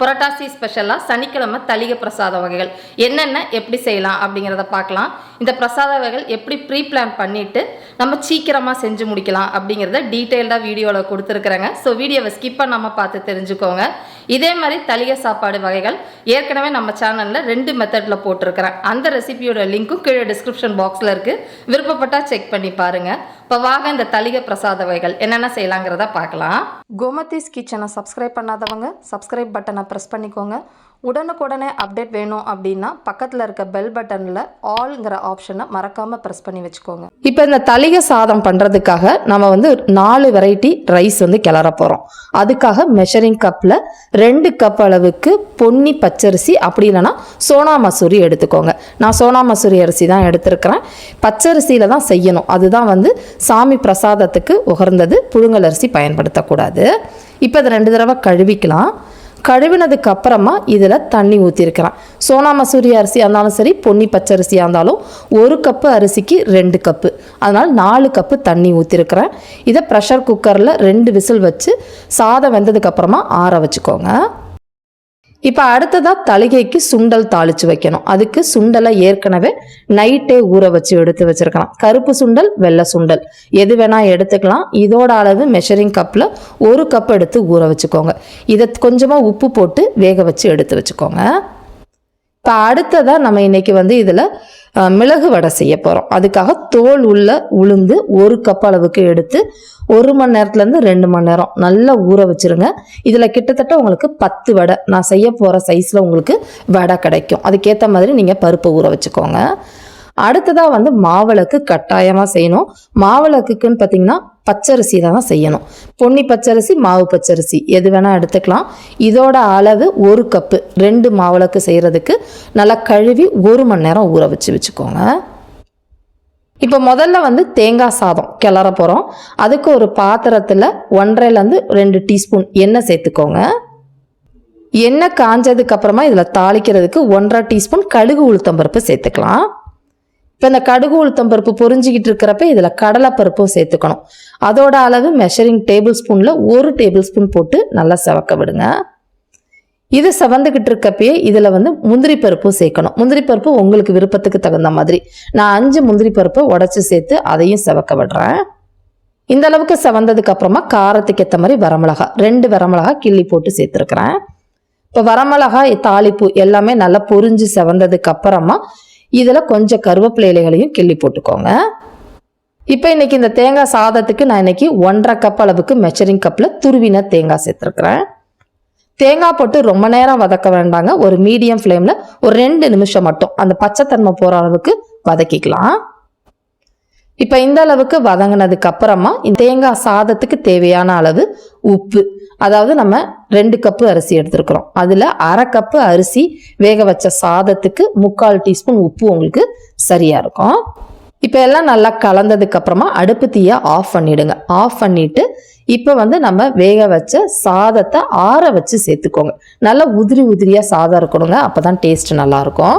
புரட்டாசி ஸ்பெஷலாக சனிக்கிழமை தளிக பிரசாத வகைகள். என்னென்ன எப்படி செய்யலாம் அப்படிங்கிறத பார்க்கலாம். இந்த பிரசாத வகைகள் எப்படி ப்ரீ பிளான் பண்ணிவிட்டு நம்ம சீக்கிரமாக செஞ்சு முடிக்கலாம் அப்படிங்கிறத டீட்டெயில்டாக வீடியோவில் கொடுத்துருக்குறேங்க. ஸோ வீடியோவை ஸ்கிப் பண்ணாமல் பார்த்து தெரிஞ்சுக்கோங்க. இதே மாதிரி தளிக சாப்பாடு வகைகள் ஏற்கனவே நம்ம சேனலில் ரெண்டு மெத்தடில் போட்டிருக்கிறேன். அந்த ரெசிபியோட லிங்க்கும் கீழே டிஸ்கிரிப்ஷன் பாக்ஸில் இருக்குது விருப்பப்பட்டால் செக் பண்ணி பாருங்கள் இப்போ வாங்க இந்த தளிக பிரசாத வகைகள் என்னென்ன செய்யலாங்கிறத பார்க்கலாம். கோமதிஸ் கிச்சனை சப்ஸ்கிரைப் பண்ணாதவங்க சப்ஸ்கிரைப் பட்டனை ப்ரெஸ் பண்ணிக்கோங்க. உடனுக்குடனே அப்டேட் வேணும் அப்படின்னா பக்கத்தில் இருக்க பெல் பட்டனில் ஆல்ங்கிற ஆப்ஷனை மறக்காமல் ப்ரெஸ் பண்ணி வச்சுக்கோங்க. இப்போ இந்த தளிக சாதம் பண்ணுறதுக்காக நம்ம வந்து நாலு வெரைட்டி ரைஸ் வந்து கிளற போகிறோம் அதுக்காக மெஷரிங் கப்பில் ரெண்டு கப் அளவுக்கு பொன்னி பச்சரிசி அப்படி இல்லைன்னா சோனா மசூரி எடுத்துக்கோங்க. நான் சோனா மசூரி அரிசி தான் எடுத்திருக்கிறேன். பச்சரிசியில் தான் செய்யணும். அதுதான் வந்து சாமி பிரசாதத்துக்கு உகர்ந்தது. புழுங்கல் அரிசி பயன்படுத்தக்கூடாது. இப்போ இதை ரெண்டு தடவை கழுவிக்கலாம். கழுவினதுக்கு அப்புறமா இதில் தண்ணி ஊற்றிருக்கிறேன் சோனா மசூரி அரிசியாக இருந்தாலும் சரி பொன்னி பச்சரிசியாக இருந்தாலும் ஒரு கப்பு அரிசிக்கு ரெண்டு கப்பு. அதனால் நாலு கப்பு தண்ணி ஊற்றிருக்கிறேன் இதை ப்ரெஷர் குக்கரில் ரெண்டு விசில் வச்சு சாதம் வெந்ததுக்கப்புறமா ஆற வச்சுக்கோங்க. இப்போ அடுத்ததாக தலிகைக்கு சுண்டல் தாளித்து வைக்கணும். அதுக்கு சுண்டலை ஏற்கனவே நைட்டே ஊற வச்சு எடுத்து வச்சுருக்கலாம். கருப்பு சுண்டல் வெள்ளை சுண்டல். எது வேணால் எடுத்துக்கலாம். இதோட அளவு மெஷரிங் கப்பில் ஒரு கப் எடுத்து ஊற வச்சுக்கோங்க. இதை கொஞ்சமாக உப்பு போட்டு வேக வச்சு எடுத்து வச்சுக்கோங்க. இப்போ அடுத்ததாக நம்ம இன்றைக்கி வந்து இதில் மிளகு வடை செய்ய போகிறோம் அதுக்காக தோல் உள்ள உளுந்து ஒரு கப் அளவுக்கு எடுத்து ஒரு மணி நேரத்துலேருந்து ரெண்டு மணி நேரம் நல்லா ஊற வச்சிருங்க. இதில் கிட்டத்தட்ட உங்களுக்கு பத்து வடை நான் செய்ய போகிற சைஸில் உங்களுக்கு வடை கிடைக்கும். அதுக்கேற்ற மாதிரி நீங்கள் பருப்பு ஊற வச்சுக்கோங்க. அடுத்ததாக வந்து மாவிளக்கு கட்டாயமாக செய்யணும். மாவிளக்குக்குன்னு பார்த்தீங்கன்னா பச்சரிசி தான் செய்யணும். பொன்னி பச்சரிசி மாவு பச்சரிசி எது வேணால் எடுத்துக்கலாம். இதோட அளவு ஒரு கப்பு ரெண்டு மாவிளக்கு செய்கிறதுக்கு நல்லா கழுவி ஒரு மணி நேரம் ஊற வச்சு வச்சுக்கோங்க. இப்போ முதல்ல வந்து தேங்காய் சாதம் கிளற போகிறோம் அதுக்கு ஒரு பாத்திரத்தில் ஒன்றரைலேருந்து ரெண்டு டீஸ்பூன் எண்ணெய் சேர்த்துக்கோங்க. எண்ணெய் காஞ்சதுக்கு அப்புறமா இதில் தாளிக்கிறதுக்கு ஒன்றரை டீஸ்பூன் கடுகு உளுத்தம்பருப்பு சேர்த்துக்கலாம். இப்போ இந்த கடுகு உளுத்தம் பருப்பு பொரிஞ்சிக்கிட்டு இருக்கிறப்ப இதில் கடலைப்பருப்பும் சேர்த்துக்கணும். அதோட அளவு மெஷரிங் டேபிள் ஸ்பூனில் ஒரு டேபிள் ஸ்பூன் போட்டு நல்லா செவக்க விடுங்க. இது செவந்துக்கிட்டு இருக்கப்பயே இதில் வந்து முந்திரி பருப்பும் சேர்க்கணும். முந்திரி பருப்பு உங்களுக்கு விருப்பத்துக்கு தகுந்த மாதிரி. நான் அஞ்சு முந்திரி பருப்பை உடச்சி சேர்த்து அதையும் செவக்க விடுறேன். இந்த அளவுக்கு செவந்ததுக்கு அப்புறமா காரத்துக்கு ஏற்ற மாதிரி வரமிளகா ரெண்டு வரமிளகா கிள்ளி போட்டு சேர்த்துருக்குறேன். இப்போ வரமிளகாய் தாளிப்பு எல்லாமே நல்லா பொரிஞ்சு செவந்ததுக்கு அப்புறமா இதில் கொஞ்சம் கருவேப்பிலை இலைகளையும் கிள்ளி போட்டுக்கோங்க. இப்போ இன்னைக்கு இந்த தேங்காய் சாதத்துக்கு நான் இன்னைக்கு ஒன்றரை கப் அளவுக்கு மெச்சரிங் கப்பில் துருவின தேங்காய் சேர்த்துருக்குறேன். தேங்காய் போட்டு ரொம்ப நேரம் வதக்க வேண்டாங்க. ஒரு மீடியம் ஃப்ளேமில் ஒரு ரெண்டு நிமிஷம் மட்டும் அந்த பச்சைத்தன்மை போகிற அளவுக்கு வதக்கிக்கலாம். இப்போ இந்த அளவுக்கு வதங்கினதுக்கு அப்புறமா இந்த தேங்காய் சாதத்துக்கு தேவையான அளவு உப்பு அதாவது நம்ம ரெண்டு கப்பு அரிசி எடுத்துருக்குறோம். அதில் அரை கப்பு அரிசி வேக வச்ச சாதத்துக்கு முக்கால் டீஸ்பூன் உப்பு உங்களுக்கு சரியாக இருக்கும். இப்போ எல்லாம் நல்லா கலந்ததுக்கு அப்புறமா அடுப்பு தீயை ஆஃப் பண்ணிடுங்க. ஆஃப் பண்ணிட்டு இப்போ வந்து நம்ம வேக வச்ச சாதத்தை ஆற வச்சு சேர்த்துக்கோங்க. நல்லா உதிரி உதிரியாக சாதம் இருக்கணுங்க. அப்போ தான் டேஸ்ட் நல்லாயிருக்கும்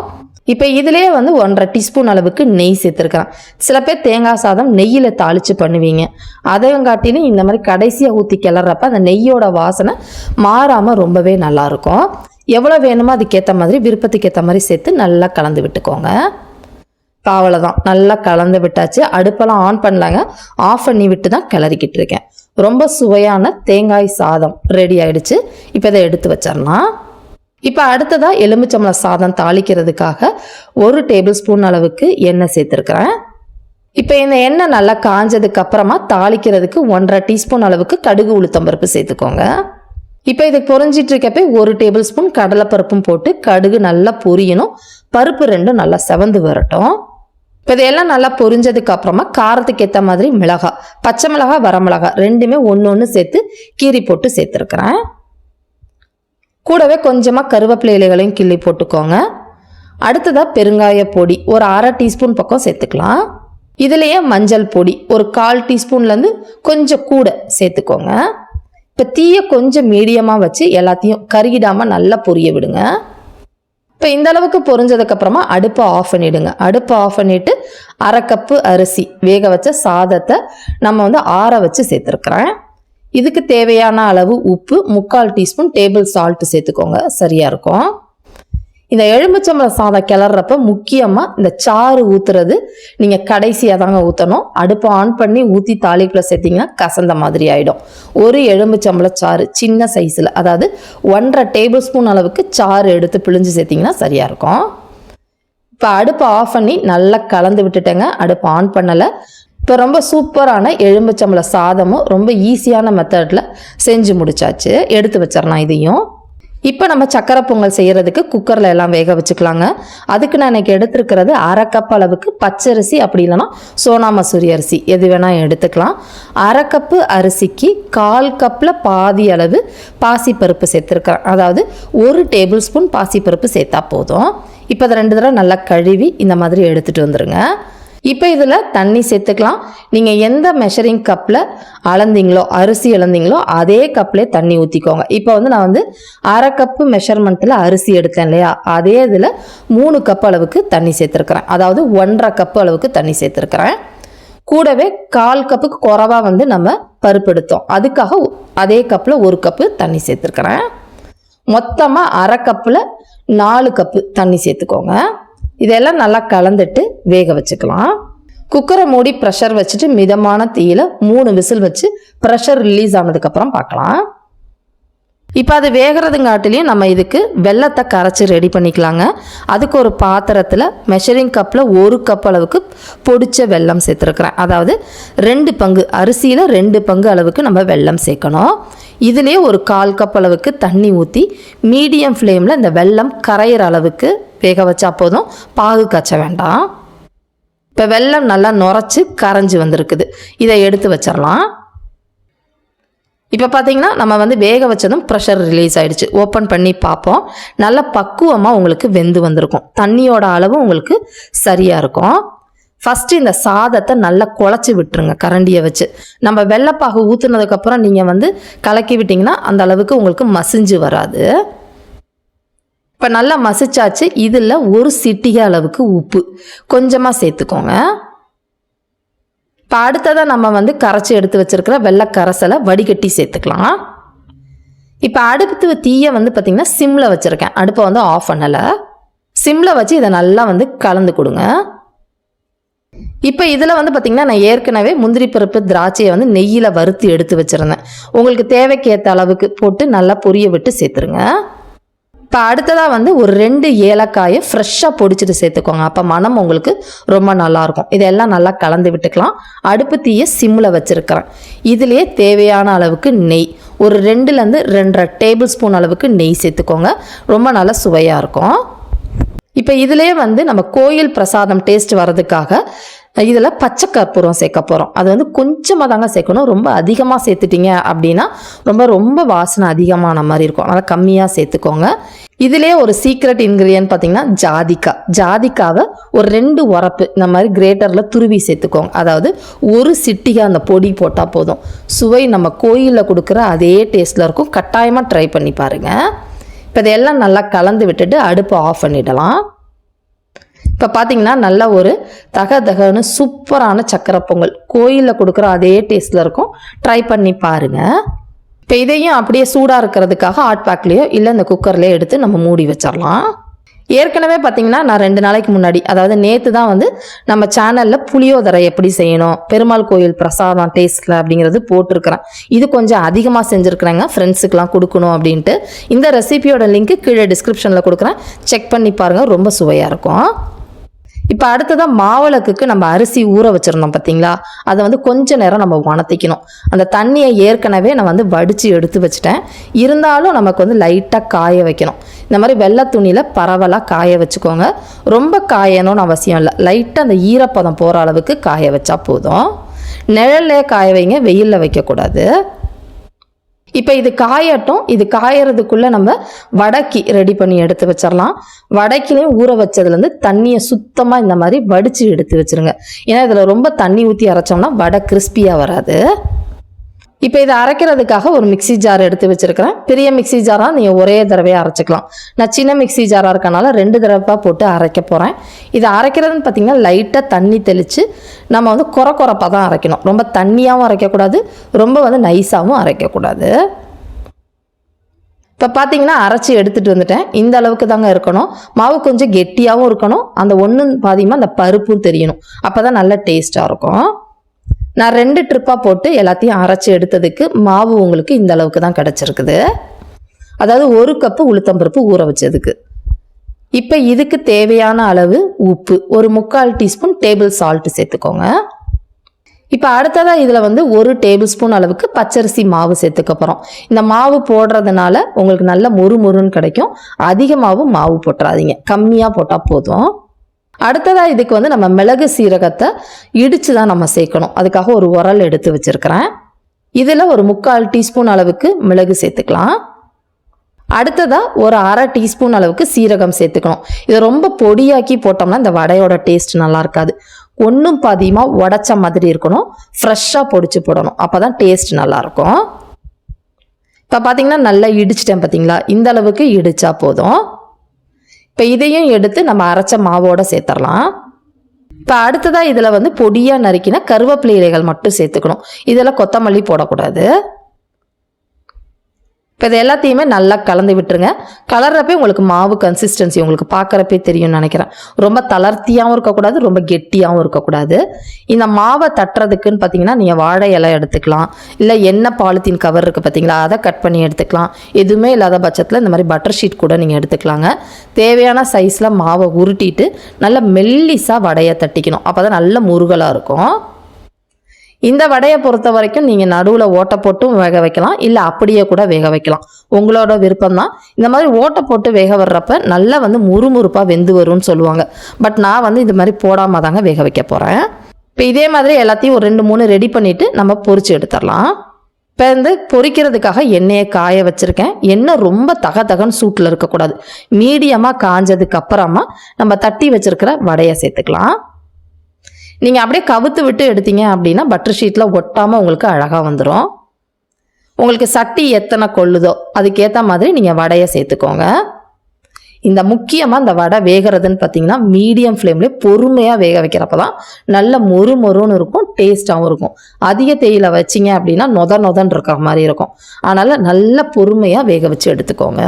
இப்போ இதுலேயே வந்து ஒன்றரை டீஸ்பூன் அளவுக்கு நெய் சேர்த்துருக்கிறேன் சில பேர் தேங்காய் சாதம் நெய்யில் தாளித்து பண்ணுவீங்க. அதையும் காட்டிலும் இந்த மாதிரி கடைசியாக ஊற்றி கிளறப்ப அந்த நெய்யோட வாசனை மாறாமல் ரொம்பவே நல்லாயிருக்கும். எவ்வளோ வேணுமோ அதுக்கேற்ற மாதிரி விருப்பத்துக்கு ஏற்ற மாதிரி சேர்த்து நல்லா கலந்து விட்டுக்கோங்க. பாவலை தான் நல்லா கலந்து விட்டாச்சு. அடுப்பெல்லாம் ஆன் பண்ணலாங்க. ஆஃப் பண்ணி விட்டு தான் கிளறிக்கிட்டு இருக்கேன். ரொம்ப சுவையான தேங்காய் சாதம் ரெடி ஆயிடுச்சு. இப்போ இதை எடுத்து வச்சிடலாம். இப்போ அடுத்ததாக எலுமிச்சம்பளம் சாதம் தாளிக்கிறதுக்காக ஒரு டேபிள் ஸ்பூன் அளவுக்கு எண்ணெய் சேர்த்துருக்குறேன். இப்போ இந்த எண்ணெய் நல்லா காஞ்சதுக்கு அப்புறமா தாளிக்கிறதுக்கு ஒன்றரை டீஸ்பூன் அளவுக்கு கடுகு உளுத்தம்பருப்பு சேர்த்துக்கோங்க. இப்போ இது பொரிஞ்சிட்டு இருக்கப்ப ஒரு டேபிள் ஸ்பூன் கடலைப்பருப்பும் போட்டு கடுகு நல்லா பொரியணும். பருப்பு ரெண்டும் நல்லா செவந்து வரட்டும். இப்போ இதையெல்லாம் நல்லா பொரிஞ்சதுக்கு அப்புறமா காரத்துக்கு ஏற்ற மாதிரி மிளகாய் பச்சை மிளகாய் வரமிளகாய் ரெண்டுமே ஒன்று ஒன்று சேர்த்து கீரி போட்டு சேர்த்துருக்குறேன். கூடவே கொஞ்சமாக கருவேப்பிலை இலைகளையும் கிள்ளி போட்டுக்கோங்க. அடுத்ததாக பெருங்காய பொடி. ஒரு அரை டீஸ்பூன் பக்கம் சேர்த்துக்கலாம். இதுலேயே மஞ்சள் பொடி. ஒரு கால் டீஸ்பூன்லேருந்து கொஞ்சம் கூட சேர்த்துக்கோங்க. இப்போ தீயை கொஞ்சம் மீடியமாக வச்சு எல்லாத்தையும் கருகிடாமல் நல்லா பொரிய விடுங்க. இப்போ இந்த அளவுக்கு பொரிஞ்சதுக்கப்புறமா அடுப்பை ஆஃப் பண்ணிவிடுங்க அடுப்பை ஆஃப் பண்ணிவிட்டு அரை கப்பு அரிசி வேக வச்ச சாதத்தை நம்ம வந்து ஆற வச்சு சேர்த்துருக்குறேன். இதுக்கு தேவையான அளவு உப்பு முக்கால் டீஸ்பூன் டேபிள் சால்ட் சேர்த்துக்கோங்க. சரியாக இருக்கும். இந்த எலுமிச்சம்பழம் சாதம் கிளறப்ப முக்கியமாக இந்த சாறு ஊற்றுறது நீங்கள் கடைசியாக தாங்க ஊற்றணும் அடுப்பை ஆன் பண்ணி ஊற்றி தாளிப்பில் சேர்த்திங்கன்னா கசந்த மாதிரி ஆகிடும் ஒரு எலுமிச்சம்பழ சாறு சின்ன சைஸில் அதாவது ஒன்றரை டேபிள் ஸ்பூன் அளவுக்கு சாறு எடுத்து பிழிஞ்சு சேர்த்திங்கன்னா சரியாக இருக்கும். இப்போ அடுப்பை ஆஃப் பண்ணி நல்லா கலந்து விட்டுட்டேங்க. அடுப்பை ஆன் பண்ணலை. இப்போ ரொம்ப சூப்பரான எலும்புச்சம்பள சாதமும் ரொம்ப ஈஸியான மெத்தடில் செஞ்சு முடிச்சாச்சு. எடுத்து வச்சிடலாம் இதையும். இப்போ நம்ம சக்கரை பொங்கல் செய்கிறதுக்கு குக்கரில் எல்லாம் வேக வச்சுக்கலாங்க. அதுக்கு நான் இன்னைக்கு எடுத்துருக்கிறது அரை கப் அளவுக்கு பச்சரிசி அப்படி இல்லைன்னா சோனா மசூரி அரிசி. எது வேணால் எடுத்துக்கலாம். அரை கப்பு அரிசிக்கு கால் கப்பில் பாதி அளவு பாசிப்பருப்பு சேர்த்துருக்கிறேன். அதாவது ஒரு டேபிள் ஸ்பூன் பாசிப்பருப்பு சேர்த்தா போதும். இப்போ அதை ரெண்டு தடவை நல்லா கழுவி இந்த மாதிரி எடுத்துகிட்டு வந்துடுங்க இப்போ இதில் தண்ணி சேர்த்துக்கலாம். நீங்கள் எந்த மெஷரிங் கப்பில் அளந்தீங்களோ அரிசி அளந்தீங்களோ அதே கப்லேயே தண்ணி ஊற்றிக்கோங்க இப்போ வந்து நான் வந்து அரை கப்பு மெஷர்மெண்ட்டில் அரிசி எடுத்தேன் இல்லையா? அதே இதில் மூணு கப் அளவுக்கு தண்ணி சேர்த்துருக்குறேன். அதாவது ஒன்றரை கப்பு அளவுக்கு தண்ணி சேர்த்துருக்குறேன். கூடவே கால் கப்புக்கு குறவா வந்து நம்ம பருப்பு எடுத்தோம். அதுக்காக அதே கப்பில் ஒரு கப்பு தண்ணி சேர்த்துருக்குறேன். மொத்தமாக அரை கப்பில் நாலு கப்பு தண்ணி சேர்த்துக்கோங்க. இதெல்லாம் நல்லா கலந்துட்டு வேக வச்சுக்கலாம். குக்கரை மூடி ப்ரெஷர் வச்சுட்டு மிதமான தீயில் மூணு விசில் வச்சு ப்ரெஷர் ரிலீஸ் ஆனதுக்கப்புறம் பார்க்கலாம். இப்போ அது வேகிறதுங்காட்டிலையும் நம்ம இதுக்கு வெள்ளத்தை கரைச்சி ரெடி பண்ணிக்கலாங்க. அதுக்கு ஒரு பாத்திரத்தில் மெஷரிங் கப்பில் ஒரு கப் அளவுக்கு பொடிச்ச வெல்லம் சேர்த்துருக்குறேன். அதாவது ரெண்டு பங்கு அரிசியில் ரெண்டு பங்கு அளவுக்கு நம்ம வெல்லம் சேர்க்கணும். இதுலேயே ஒரு கால் கப் அளவுக்கு தண்ணி ஊற்றி மீடியம் ஃப்ளேமில் இந்த வெல்லம் கரையிற அளவுக்கு வேக வச்சா போதும். பாகு காய்ச்ச வேண்டாம். இப்போ வெள்ளம் நல்லா நுரைச்சி கரைஞ்சி வந்திருக்குது. இதை எடுத்து வச்சிடலாம் இப்போ பார்த்தீங்கன்னா நம்ம வந்து வேக வச்சதும் ப்ரெஷர் ரிலீஸ் ஆகிடுச்சு ஓப்பன் பண்ணி பார்ப்போம். நல்ல பக்குவமாக உங்களுக்கு வெந்து வந்திருக்கும். தண்ணியோட அளவு உங்களுக்கு சரியாக இருக்கும். ஃபஸ்ட்டு இந்த சாதத்தை நல்லா குழச்சி விட்டுருங்க கரண்டியை வச்சு. நம்ம வெள்ளைப்பாகு ஊற்றுனதுக்கப்புறம் நீங்கள் வந்து கலக்கி விட்டிங்கன்னா அந்த அளவுக்கு உங்களுக்கு மசிஞ்சு வராது. இப்போ நல்லா மசிச்சாச்சு. இதில் ஒரு சிட்டிகை அளவுக்கு உப்பு. கொஞ்சமாக சேர்த்துக்கோங்க. இப்போ அடுத்ததாக நம்ம வந்து கரைச்சி எடுத்து வச்சுருக்கிற வெள்ளை கரைசலை வடிகட்டி சேர்த்துக்கலாம். இப்போ அடுப்பு தீயை வந்து பார்த்திங்கன்னா சிம்மில் வச்சுருக்கேன். அடுப்பை வந்து ஆஃப் பண்ணலை. சிம்மில் வச்சு இதை நல்லா வந்து கலந்து கொடுங்க. இப்போ இதில் வந்து பார்த்திங்கன்னா நான் ஏற்கனவே முந்திரி பருப்பு திராட்சையை வந்து நெய்யில் வறுத்து எடுத்து வச்சுருந்தேன். உங்களுக்கு தேவைக்கேற்ற அளவுக்கு போட்டு நல்லா பொரிய விட்டு சேர்த்துருங்க. இப்போ அடுத்ததாக வந்து ஒரு ரெண்டு ஏலக்காயை ஃப்ரெஷ்ஷாக பொடிச்சிட்டு சேர்த்துக்கோங்க. அப்போ மனம் உங்களுக்கு ரொம்ப நல்லாயிருக்கும். இதெல்லாம் நல்லா கலந்து விட்டுக்கலாம். அடுப்பு தீயை சிம்மில் வச்சுருக்கிறேன். இதுலேயே தேவையான அளவுக்கு நெய். ஒரு ரெண்டுலேருந்து ரெண்டரை டேபிள் ஸ்பூன் அளவுக்கு நெய் சேர்த்துக்கோங்க. ரொம்ப நல்லா சுவையாக இருக்கும். இப்போ இதுலேயே வந்து நம்ம கோயில் பிரசாதம் டேஸ்ட் வர்றதுக்காக இதில் பச்சை கற்பூரம் சேர்க்க போகிறோம் அது வந்து கொஞ்சமாக தாங்க சேர்க்கணும். ரொம்ப அதிகமாக சேர்த்துட்டீங்க அப்படின்னா ரொம்ப ரொம்ப வாசனை அதிகமான மாதிரி இருக்கும். அதனால் கம்மியாக சேர்த்துக்கோங்க. இதுலேயே ஒரு சீக்ரெட் இன்க்ரீடியன்ட் பார்த்தீங்கன்னா ஜாதிக்காய் ஜாதிக்காவை ஒரு ரெண்டு உரப்பு இந்த மாதிரி கிரேட்டரில் துருவி சேர்த்துக்கோங்க. அதாவது ஒரு சிட்டிகை அந்த பொடி போட்டால் போதும். சுவை நம்ம கோயிலில் கொடுக்குற அதே டேஸ்ட்டில் இருக்கும். கட்டாயமாக ட்ரை பண்ணி பாருங்கள் இப்போ இதையெல்லாம் நல்லா கலந்து விட்டுட்டு அடுப்பை ஆஃப் பண்ணிடலாம். இப்போ பார்த்தீங்கன்னா நல்ல ஒரு தக தகன்னு சூப்பரான சக்கரை பொங்கல். கோயிலில் கொடுக்குற அதே டேஸ்ட்டில் இருக்கும். ட்ரை பண்ணி பாருங்கள் இப்போ இதையும் அப்படியே சூடாக இருக்கிறதுக்காக ஹாட் பேக்லேயோ இல்லை இந்த குக்கர்லேயோ எடுத்து நம்ம மூடி வச்சிடலாம். ஏற்கனவே பார்த்தீங்கன்னா நான் ரெண்டு நாளைக்கு முன்னாடி அதாவது நேற்று தான் வந்து நம்ம சேனலில் புளியோதரை எப்படி செய்யணும் பெருமாள் கோயில் பிரசாதம் டேஸ்ட்டில் அப்படிங்கிறது போட்டிருக்கிறேன். இது கொஞ்சம் அதிகமாக செஞ்சுருக்குறேங்க. ஃப்ரெண்ட்ஸுக்கெலாம் கொடுக்கணும் அப்படின்ட்டு. இந்த ரெசிபியோட லிங்க்கு கீழே டிஸ்கிரிப்ஷனில் கொடுக்குறேன். செக் பண்ணி பாருங்கள் ரொம்ப சுவையாக இருக்கும். இப்போ அடுத்ததாக மாவிளக்குக்கு நம்ம அரிசி ஊற வச்சுருந்தோம் பார்த்தீங்களா அதை வந்து கொஞ்ச நேரம் நம்ம வணத்திக்கணும். அந்த தண்ணியை ஏற்கனவே நான் வந்து வடித்து எடுத்து வச்சுட்டேன். இருந்தாலும் நமக்கு வந்து லைட்டாக காய வைக்கணும். இந்த மாதிரி வெள்ளை துணியில் பரவலாக காய வச்சுக்கோங்க. ரொம்ப காயணும்னு அவசியம் இல்லை. லைட்டாக அந்த ஈரப்பதம் போகிற அளவுக்கு காய வச்சா போதும். நிழல்லே காய வைங்க வெயிலில் வைக்கக்கூடாது. இப்போ இது காயட்டும் இது காயறதுக்குள்ளே நம்ம வடக்கி ரெடி பண்ணி எடுத்து வச்சிடலாம் வடக்கிலையும் ஊற வச்சதுலேருந்து தண்ணியை சுத்தமாக இந்த மாதிரி வடித்து எடுத்து வச்சிருங்க. ஏன்னா இதில் ரொம்ப தண்ணி ஊற்றி அரைச்சோம்னா வடை கிறிஸ்பியாக வராது. இப்போ இதை அரைக்கிறதுக்காக ஒரு மிக்ஸி ஜார் எடுத்து வச்சிருக்கிறேன். பெரிய மிக்ஸி ஜாராக நீங்கள் ஒரே தடவையாக அரைச்சிக்கலாம். நான் சின்ன மிக்ஸி ஜாராக இருக்கனால ரெண்டு தடவை போட்டு அரைக்க போகிறேன் இதை அரைக்கிறதுன்னு பார்த்தீங்கன்னா லைட்டாக தண்ணி தெளித்து நம்ம வந்து குறை குறைப்பாக தான் அரைக்கணும். ரொம்ப தண்ணியாகவும் அரைக்கக்கூடாது ரொம்ப வந்து நைஸாகவும் அரைக்கக்கூடாது. இப்போ பார்த்தீங்கன்னா அரைச்சி எடுத்துகிட்டு வந்துட்டேன். இந்த அளவுக்கு தாங்க இருக்கணும். மாவு கொஞ்சம் கெட்டியாகவும் இருக்கணும். அந்த ஒன்று பாதியமாக அந்த பருப்பும் தெரியணும். அப்போ தான் நல்ல டேஸ்ட்டாக இருக்கும். நான் ரெண்டு ட்ரிப்பாக போட்டு எல்லாத்தையும் அரைச்சி எடுத்ததுக்கு மாவு உங்களுக்கு இந்த அளவுக்கு தான் கிடச்சிருக்குது. அதாவது ஒரு கப்பு உளுத்தம்பருப்பு ஊற வச்சதுக்கு. இப்போ இதுக்கு தேவையான அளவு உப்பு ஒரு முக்கால் டீஸ்பூன் டேபிள் சால்ட் சேர்த்துக்கோங்க. இப்போ அடுத்ததாக இதில் வந்து ஒரு டேபிள் ஸ்பூன் அளவுக்கு பச்சரிசி மாவு சேர்த்துக்க போகிறோம் இந்த மாவு போடுறதுனால உங்களுக்கு நல்ல மொறு மொறுன்னு கிடைக்கும். அதிகமாகவும் மாவு போட்டுறாதீங்க. கம்மியாக போட்டால் போதும். அடுத்ததாக இதுக்கு வந்து நம்ம மிளகு சீரகத்தை இடித்து தான் நம்ம சேர்க்கணும். அதுக்காக ஒரு உரல் எடுத்து வச்சுருக்கிறேன். இதில் ஒரு முக்கால் டீஸ்பூன் அளவுக்கு மிளகு சேர்த்துக்கலாம். அடுத்ததாக ஒரு அரை டீஸ்பூன் அளவுக்கு சீரகம் சேர்த்துக்கணும். இதை ரொம்ப பொடியாக்கி போட்டோம்னா இந்த வடையோட டேஸ்ட் நல்லா இருக்காது. ஒன்றும் பாதியமாக உடச்ச மாதிரி இருக்கணும். ஃப்ரெஷ்ஷாக பொடிச்சு போடணும். அப்போ தான் டேஸ்ட் நல்லாயிருக்கும் இப்போ பார்த்தீங்கன்னா நல்லா இடிச்சிட்டேன் பார்த்தீங்களா இந்த அளவுக்கு இடித்தா போதும். இப்போ இதையும் எடுத்து நம்ம அரைச்ச மாவோடு சேர்த்துடலாம் இப்போ அடுத்ததாக இதில் வந்து பொடியாக நறுக்கின கருவேப்பிலை இலைகள் மட்டும் சேர்த்துக்கணும். இதில் கொத்தமல்லி போடக்கூடாது. இப்போ இது எல்லாத்தையுமே நல்லா கலந்து விட்டுருங்க. கலர்றப்பே உங்களுக்கு மாவு கன்சிஸ்டன்சி உங்களுக்கு பார்க்குறப்பே தெரியும்னு நினைக்கிறேன். ரொம்ப தளர்த்தியாகவும் இருக்கக்கூடாது ரொம்ப கெட்டியாகவும் இருக்கக்கூடாது. இந்த மாவை தட்டுறதுக்குன்னு பார்த்தீங்கன்னா நீங்கள் வாழை இலை எடுத்துக்கலாம். இல்லை எண்ணெய் பாலித்தீன் கவர் இருக்குது பார்த்தீங்களா அதை கட் பண்ணி எடுத்துக்கலாம். எதுவுமே இல்லாத பட்சத்தில் இந்த மாதிரி பட்டர் ஷீட் கூட நீங்கள் எடுத்துக்கலாங்க. தேவையான சைஸில் மாவை உருட்டிட்டு நல்ல மெல்லிஸாக வடையை தட்டிக்கணும். அப்போ தான் நல்ல முருகலாக இருக்கும். இந்த வடையை பொறுத்த வரைக்கும் நீங்கள் நடுவில் ஓட்டை போட்டும் வேக வைக்கலாம். இல்லை அப்படியே கூட வேக வைக்கலாம். உங்களோட விருப்பம் தான் இந்த மாதிரி ஓட்டை போட்டு வேக வர்றப்ப நல்லா வந்து முறுமுறுப்பாக வெந்து வரும்னு சொல்லுவாங்க. பட் நான் வந்து இந்த மாதிரி போடாமல் தாங்க வேக வைக்க போகிறேன் இப்போ இதே மாதிரி எல்லாத்தையும் ஒரு ரெண்டு மூணு ரெடி பண்ணிவிட்டு நம்ம பொறிச்சு எடுத்துடலாம். இப்போ வந்து பொறிக்கிறதுக்காக எண்ணெயை காய வச்சுருக்கேன். எண்ணெய் ரொம்ப தக தகன்னு சூட்டில் இருக்கக்கூடாது. மீடியமாக காஞ்சதுக்கு அப்புறமா நம்ம தட்டி வச்சுருக்கிற வடையை சேர்த்துக்கலாம். நீங்கள் அப்படியே கவுத்து விட்டு எடுத்தீங்க அப்படின்னா பட்டர் ஷீட்டில் ஒட்டாமல் உங்களுக்கு அழகாக வந்துடும் உங்களுக்கு சட்டி எத்தனை கொள்ளுதோ அதுக்கேற்ற மாதிரி நீங்கள் வடையை சேர்த்துக்கோங்க. இந்த முக்கியமாக இந்த வடை வேகிறதுன்னு பார்த்தீங்கன்னா மீடியம் ஃப்ளேம்லேயே பொறுமையாக வேக வைக்கிறப்ப தான் நல்ல மொறு மொறுன்னு இருக்கும் டேஸ்ட்டாகவும் இருக்கும். அதிக தேயில வச்சிங்க அப்படின்னா நொத நொதன் இருக்கிற மாதிரி இருக்கும். அதனால் நல்ல பொறுமையாக வேக வச்சு எடுத்துக்கோங்க.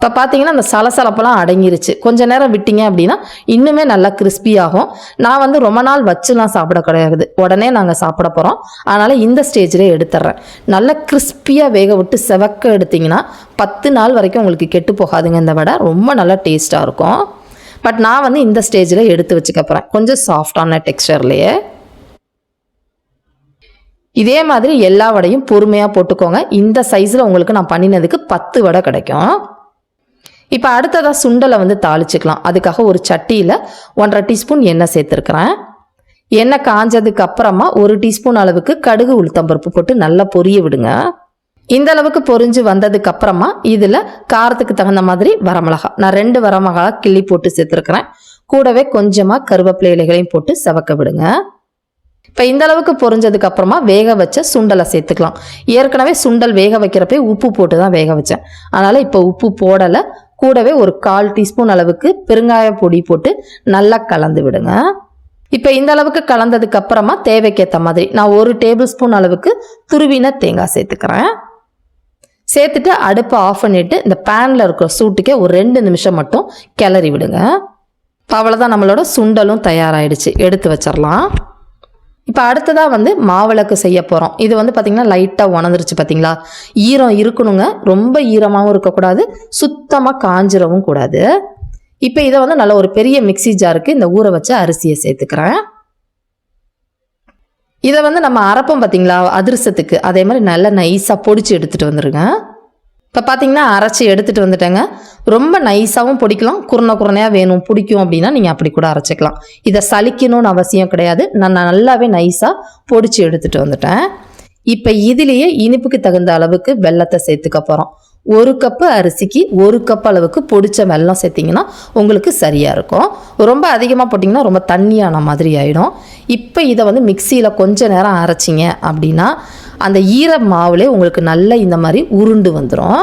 இப்போ பார்த்தீங்கன்னா அந்த சலசலப்பெல்லாம் அடங்கிருச்சு. கொஞ்ச நேரம் விட்டீங்க அப்படின்னா இன்னுமே நல்லா crispy ஆகும். நான் வந்து ரொம்ப நாள் வச்சுலாம் சாப்பிட கிடையாது. உடனே நாங்கள் சாப்பிட போகிறோம் அதனால் இந்த ஸ்டேஜில் எடுத்துட்றேன் நல்லா கிறிஸ்பியாக வேக விட்டு செவக்க எடுத்தீங்கன்னா பத்து நாள் வரைக்கும் உங்களுக்கு கெட்டு போகாதுங்க இந்த வடை. ரொம்ப நல்லா டேஸ்ட்டாக இருக்கும். பட் நான் வந்து இந்த ஸ்டேஜில் எடுத்து வச்சுக்கப்புறேன் கொஞ்சம் சாஃப்டான டெக்ஸ்டர்லேயே இதே மாதிரி எல்லா வடையும் பொறுமையாக போட்டுக்கோங்க. இந்த சைஸில் உங்களுக்கு நான் பண்ணினதுக்கு பத்து வடை கிடைக்கும். இப்போ அடுத்ததாக சுண்டலை வந்து தாளிச்சுக்கலாம். அதுக்காக ஒரு சட்டியில் ஒன்றரை டீஸ்பூன் எண்ணெய் சேர்த்துருக்குறேன். எண்ணெய் காஞ்சதுக்கு அப்புறமா ஒரு டீஸ்பூன் அளவுக்கு கடுகு உளுத்தம்பருப்பு போட்டு நல்லா பொரிய விடுங்க. இந்த அளவுக்கு பொரிஞ்சு வந்ததுக்கு அப்புறமா இதில் காரத்துக்கு தகுந்த மாதிரி வரமிளகா. நான் ரெண்டு வரமிளகா கிள்ளி போட்டு சேர்த்துருக்குறேன். கூடவே கொஞ்சமாக கருவேப்பிலை இலைகளையும் போட்டு செவக்க விடுங்க. இப்போ இந்த அளவுக்கு பொரிஞ்சதுக்கு அப்புறமா வேக வச்ச சுண்டலை சேர்த்துக்கலாம். ஏற்கனவே சுண்டல் வேக வைக்கிறப்பே உப்பு போட்டு தான் வேக வச்சேன். அதனால் இப்போ உப்பு போடலை. கூடவே ஒரு கால் டீஸ்பூன் அளவுக்கு பெருங்காய பொடி போட்டு நல்லா கலந்து விடுங்க. இப்போ இந்த அளவுக்கு கலந்ததுக்கு அப்புறமா தேவைக்கேற்ற மாதிரி நான் ஒரு டேபிள் ஸ்பூன் அளவுக்கு துருவின தேங்காய் சேர்த்துக்கிறேன். சேர்த்துட்டு அடுப்பை ஆஃப் பண்ணிட்டு இந்த பேனில் இருக்கிற சூட்டுக்கே ஒரு ரெண்டு நிமிஷம் மட்டும் கிளறி விடுங்க. இப்போ அவ்வளோதான் நம்மளோட சுண்டலும் தயாராகிடுச்சு எடுத்து வச்சிடலாம். இப்போ அடுத்ததாக வந்து மாவிளக்கு செய்ய போகிறோம் இது வந்து பார்த்திங்கன்னா லைட்டாக உணர்ந்துருச்சு பார்த்தீங்களா ஈரம் இருக்கணுங்க. ரொம்ப ஈரமாகவும் இருக்கக்கூடாது. சுத்தமாக காஞ்சிரவும் கூடாது. இப்போ இதை வந்து நல்ல ஒரு பெரிய மிக்ஸி ஜாருக்கு இந்த ஊற வச்ச அரிசியை சேர்த்துக்கிறேன். இதை வந்து நம்ம அரைப்போம் பார்த்தீங்களா அதிரசத்துக்கு. அதே மாதிரி நல்லா நைஸாக பொடிச்சு எடுத்துகிட்டு வந்துருங்க. இப்போ பார்த்தீங்கன்னா அரைச்சி எடுத்துகிட்டு வந்துட்டேங்க. ரொம்ப நைஸாகவும் பிடிக்கலாம். குருணை குருணையாக வேணும். பிடிக்கும் அப்படின்னா நீங்கள் அப்படி கூட அரைச்சிக்கலாம். இதை சலிக்கணும்னு அவசியம் கிடையாது. நான் நல்லாவே நைஸாக பொடிச்சு எடுத்துகிட்டு வந்துட்டேன். இப்போ இதுலேயே இனிப்புக்கு தகுந்த அளவுக்கு வெல்லத்தை சேர்த்துக்க போகிறோம் ஒரு கப்பு அரிசிக்கு ஒரு கப் அளவுக்கு பொடிச்ச வெல்லம் சேர்த்திங்கன்னா உங்களுக்கு சரியாக இருக்கும். ரொம்ப அதிகமாக போட்டிங்கன்னா ரொம்ப தண்ணியான மாதிரி ஆகிடும் இப்போ இதை வந்து மிக்சியில் கொஞ்ச நேரம் அரைச்சிங்க அப்படின்னா அந்த ஈர மாவுலே உங்களுக்கு நல்ல இந்த மாதிரி உருண்டு வந்துடும்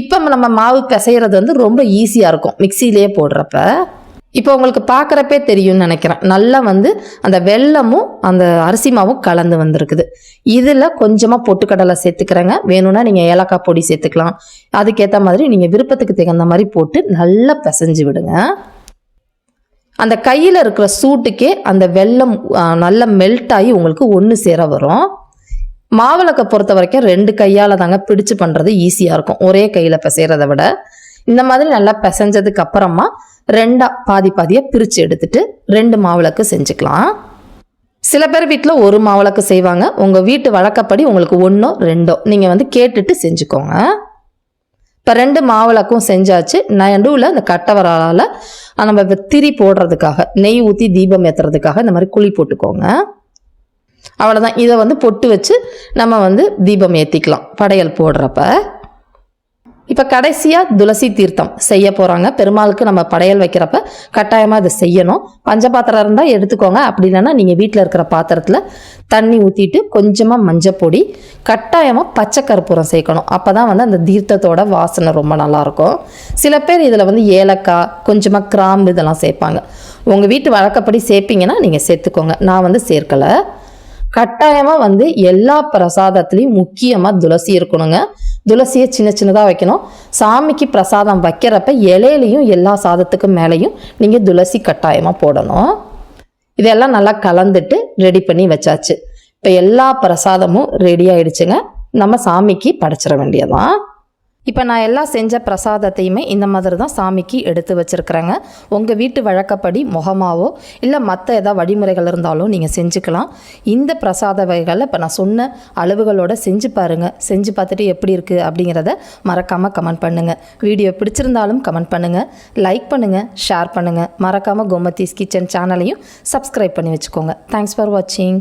இப்போ நம்ம மாவு பிசைகிறது வந்து ரொம்ப ஈஸியாக இருக்கும் மிக்சியிலேயே போடுறப்ப. இப்போ உங்களுக்கு பார்க்குறப்பே தெரியும்னு நினைக்கிறேன். நல்லா வந்து அந்த வெல்லமும் அந்த அரிசி மாவும் கலந்து வந்திருக்குது. இதில் கொஞ்சமாக பொட்டுக்கடலை சேர்த்துக்கிறேங்க. வேணும்னா நீங்கள் ஏலக்காய் பொடி சேர்த்துக்கலாம். அதுக்கேற்ற மாதிரி நீங்கள் விருப்பத்துக்கு தகுந்த மாதிரி போட்டு நல்லா பிசைஞ்சு விடுங்க. அந்த கையில் இருக்கிற சூட்டுக்கே அந்த வெல்லம் நல்லா மெல்ட் ஆகி உங்களுக்கு ஒன்று சேர வரும். மாவிளக்கை பொறுத்த வரைக்கும் ரெண்டு கையால் தாங்க பிடிச்சு பண்ணுறது ஈஸியாக இருக்கும். ஒரே கையில் பிசைறதை விட. இந்த மாதிரி நல்லா பிசைஞ்சதுக்கு அப்புறமா ரெண்டா பாதி பாதியாக பிரித்து எடுத்துட்டு ரெண்டு மாவிளக்கு செஞ்சுக்கலாம். சில பேர் வீட்டில் ஒரு மாவிளக்கு செய்வாங்க. உங்கள் வீட்டு வழக்கப்படி உங்களுக்கு ஒன்றோ ரெண்டோ நீங்கள் வந்து கேட்டுட்டு செஞ்சுக்கோங்க. இப்போ ரெண்டு மாவிளக்கும் செஞ்சாச்சு. நடுவில் அந்த கட்டவரால் நம்ம திரி போடுறதுக்காக நெய் ஊற்றி தீபம் ஏற்றுறதுக்காக இந்த மாதிரி குழி போட்டுக்கோங்க. அவ்வளோதான் இதை வந்து பொட்டு வச்சு நம்ம வந்து தீபம் ஏற்றிக்கலாம் படையல் போடுறப்ப. இப்போ கடைசியாக துளசி தீர்த்தம் செய்ய போகிறாங்க பெருமாளுக்கு நம்ம படையல் வைக்கிறப்ப கட்டாயமாக இதை செய்யணும். பஞ்சபாத்திரம் இருந்தால் எடுத்துக்கோங்க. அப்படி இல்லைன்னா நீங்கள் வீட்டில் இருக்கிற பாத்திரத்தில் தண்ணி ஊற்றிட்டு கொஞ்சமாக மஞ்சப்பொடி கட்டாயமாக பச்சை கற்பூரம் சேர்க்கணும். அப்போ தான் வந்து அந்த தீர்த்தத்தோட வாசனை ரொம்ப நல்லாயிருக்கும் சில பேர் இதில் வந்து ஏலக்காய் கொஞ்சமாக கிராம்பு இதெல்லாம் சேர்ப்பாங்க. உங்கள் வீட்டு வழக்கப்படி சேர்ப்பீங்கன்னா நீங்கள் சேர்த்துக்கோங்க. நான் வந்து சேர்க்கலை. கட்டாயமாக வந்து எல்லா பிரசாதத்துலேயும் முக்கியமாக துளசி இருக்கணுங்க. துளசியை சின்ன சின்னதாக வைக்கணும். சாமிக்கு பிரசாதம் வைக்கிறப்ப இலையிலையும் எல்லா சாதத்துக்கும் மேலேயும் நீங்கள் துளசி கட்டாயமாக போடணும். இதெல்லாம் நல்லா கலந்துட்டு ரெடி பண்ணி வச்சாச்சு. இப்போ எல்லா பிரசாதமும் ரெடி ஆயிடுச்சுங்க. நம்ம சாமிக்கு படைச்சிட வேண்டியதான் இப்போ நான் எல்லாம் செஞ்ச பிரசாதத்தையுமே இந்த மாதிரி தான் சாமிக்கு எடுத்து வச்சுருக்குறேங்க. உங்கள் வீட்டு வழக்கப்படி முகமாவோ இல்லை மற்ற ஏதாவது வழிமுறைகள் இருந்தாலும் நீங்கள் செஞ்சுக்கலாம். இந்த பிரசாத வகைகளை இப்போ நான் சொன்ன அளவுகளோட செஞ்சு பாருங்கள் செஞ்சு பார்த்துட்டு எப்படி இருக்குது அப்படிங்கிறத மறக்காமல் கமெண்ட் பண்ணுங்கள் வீடியோ பிடிச்சிருந்தாலும் கமெண்ட் பண்ணுங்கள் லைக் பண்ணுங்கள் ஷேர் பண்ணுங்கள் மறக்காமல் கோமதீஸ் கிச்சன் சேனலையும் சப்ஸ்கிரைப் பண்ணி வச்சுக்கோங்க. தேங்க்ஸ் ஃபார் வாட்சிங்